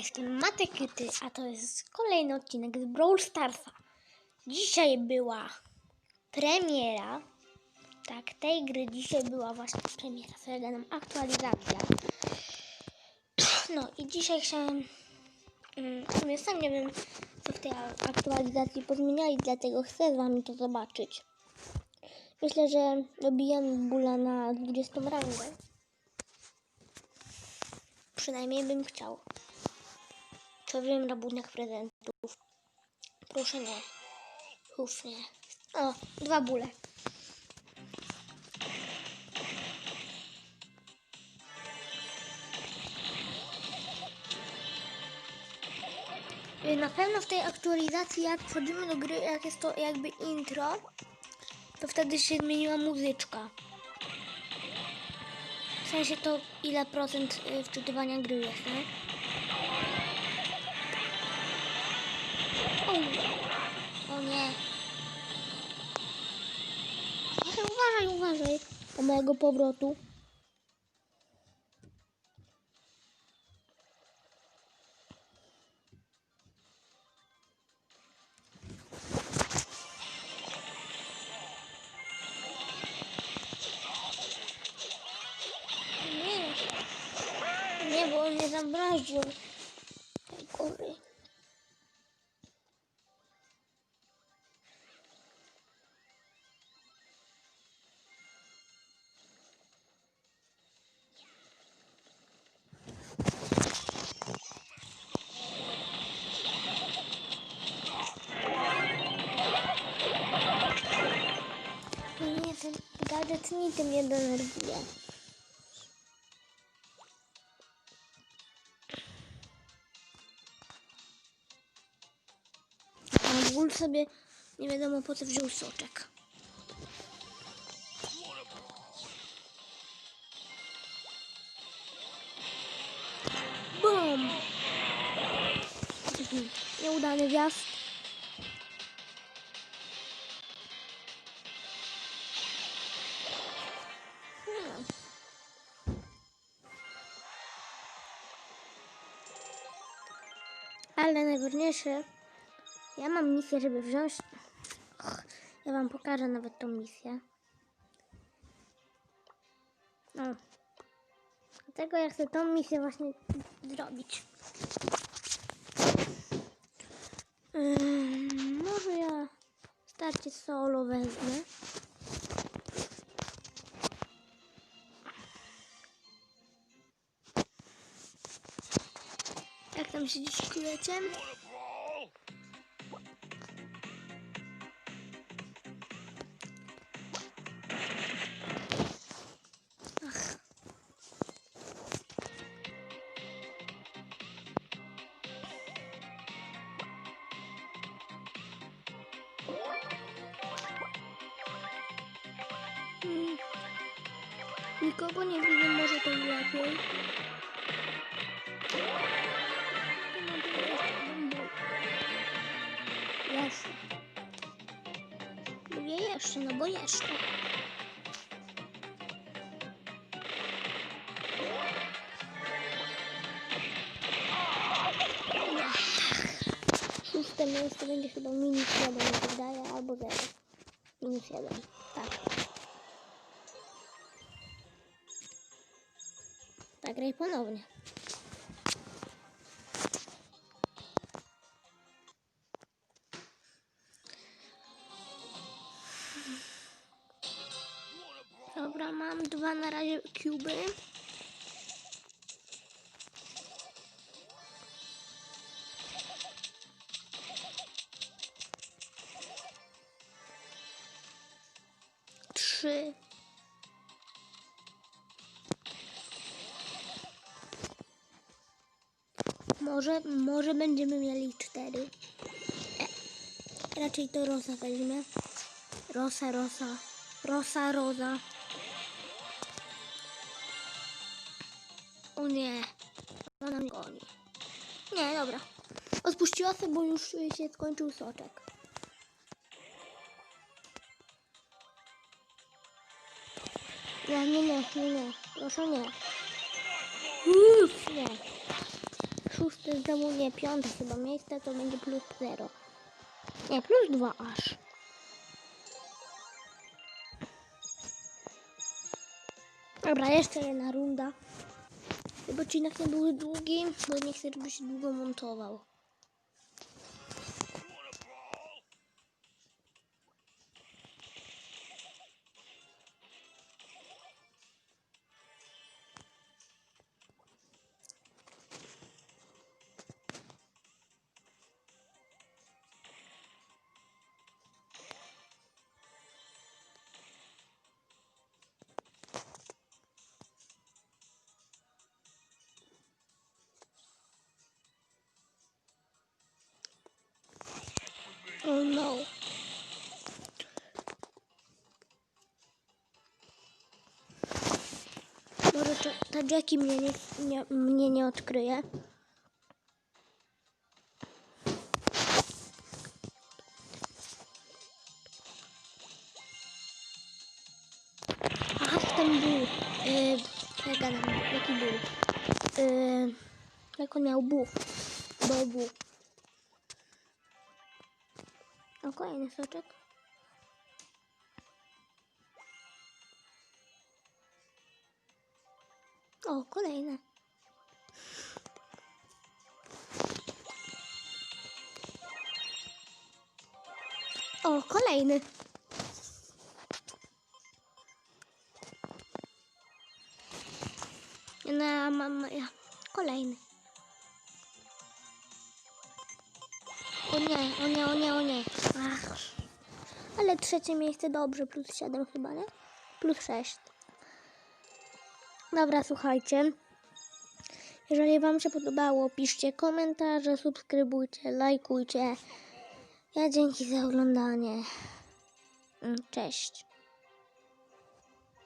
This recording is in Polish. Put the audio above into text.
Jestem Matykyty, a to jest kolejny odcinek z Brawl Starsa. Dzisiaj była premiera. Tak, tej gry dzisiaj była właśnie premiera. Zalega nam aktualizacja. No i dzisiaj chciałem... mm, W sumie sam nie wiem, co w tej aktualizacji pozmieniali, dlatego chcę z wami to zobaczyć. Myślę, że dobijamy bóla na 20 rangę. Przynajmniej bym chciał. Przeżyłem rabunek prezentów. Proszę nie. Uf, nie. O, dwa bóle. Y, Na pewno w tej aktualizacji, jak wchodzimy do gry, jak jest to jakby intro, to wtedy się zmieniła muzyczka. W sensie to ile procent y, wczytywania gry jest, nie? O, nie. Uważaj, uważaj, uważaj. Do mojego powrotu. Nie. Nie, bo on mnie zamraził. Ten gadżet nic mnie denerwuje. Bull sobie nie wiadomo po co wziął soczek. Bum! Nieudany wjazd. Ale najważniejsze, ja mam misję, żeby wziąć. Ja wam pokażę nawet tą misję. No. Dlatego ja chcę tą misję właśnie zrobić. Ym, może ja starcie solo wezmę. Tam się dziś? Mm. Nikogo nie widzę, może to lepiej. Mówię jeszcze, no bo jeszcze. Szóste miejsce będzie chyba minus jeden, mi się wydaje, albo zero. Minus jeden, tak. Dwa na razie kuby. Trzy. Może, może będziemy mieli cztery. E, raczej to Rosa weźmie. Rosa, Rosa. Rosa, Rosa. O nie. Ona mnie goni. Nie, dobra. Odpuściła się, bo już się skończył soczek. Nie, nie, nie, nie, nie. Proszę nie. Uff, nie. szóste, znowu nie, piąte chyba miejsce, to będzie plus zero. Nie, plus dwa aż. Dobra, jeszcze jedna runda. Żeby odcinek nie był długi, bo nie chcę, żeby się długo montował. Oh no. Może ta Jackie mnie nie, nie, mnie nie odkryje. Aha, ten był. Yy, jak gadam, jaki był? Yy, jak on miał buch? Bobu. O, kolejny soczek. O, kolejne. O, kolejny. No, mam, ja. Kolejny. O nie, o nie, o nie, o nie. Ach. Ale trzecie miejsce dobrze, plus 7 chyba, nie? Plus 6. Dobra, słuchajcie. Jeżeli Wam się podobało, piszcie komentarze, subskrybujcie, lajkujcie. Ja dzięki za oglądanie. Mm, Cześć.